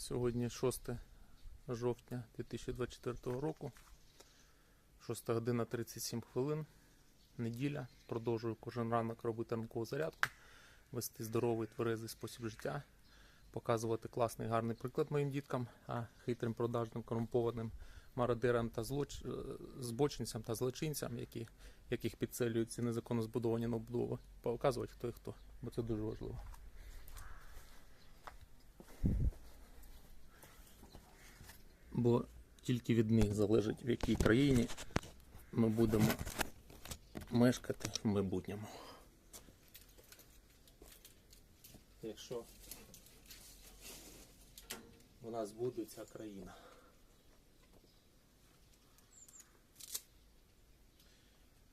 Сьогодні 6 жовтня 2024 року. 6 година 37 хвилин. Неділя. Продовжую кожен ранок робити ранкову зарядку, вести здоровий тверезий спосіб життя, показувати класний гарний приклад моїм діткам, а хитрим продажним корумпованим мародерам та злоч... е, збочинцям та злочинцям, які... яких підселюють ці незаконно збудовані новбудови, показувати хто і хто, бо це дуже важливо. Бо тільки від них залежить, в якій країні ми будемо мешкати в майбутньому. Якщо в нас буде ця країна.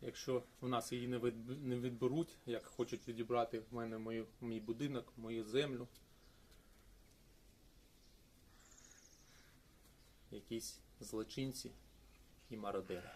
Якщо в нас її не відберуть, як хочуть відібрати в мене мою, мій будинок, мою землю, якісь злочинці і мародери.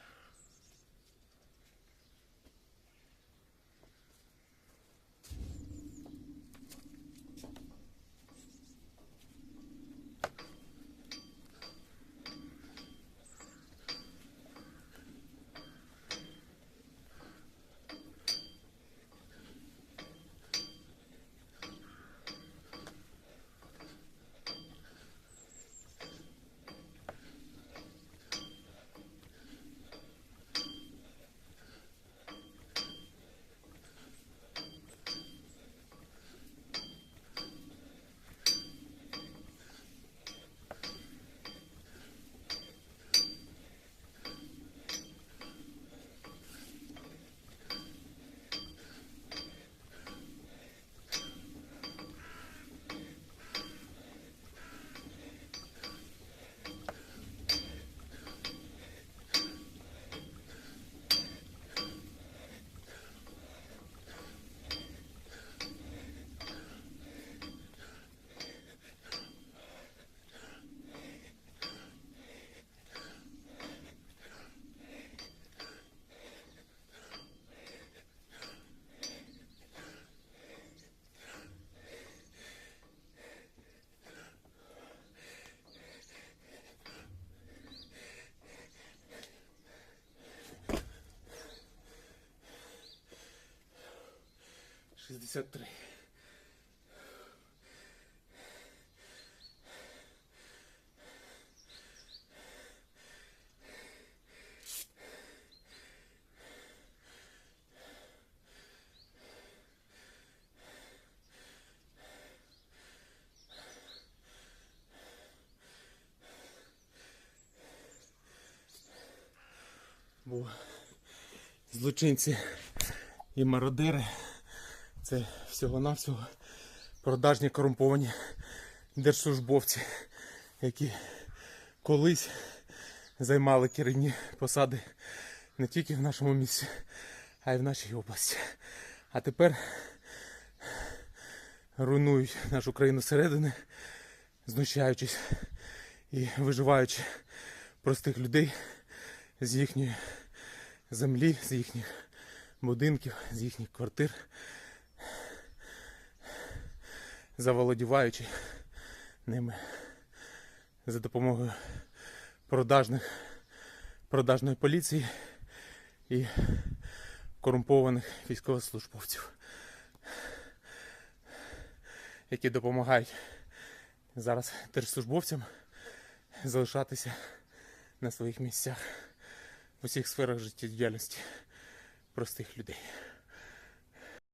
Шістдесят три. Бо злочинці і мародери це всього-навсього продажні корумповані держслужбовці, які колись займали керівні посади не тільки в нашому місті, а й в нашій області. А тепер руйнують нашу країну зсередини, знущаючись і виживаючи простих людей з їхньої землі, з їхніх будинків, з їхніх квартир, заволодіваючи ними за допомогою продажних, продажної поліції і корумпованих військовослужбовців, які допомагають зараз держслужбовцям залишатися на своїх місцях в усіх сферах життєдіяльності простих людей.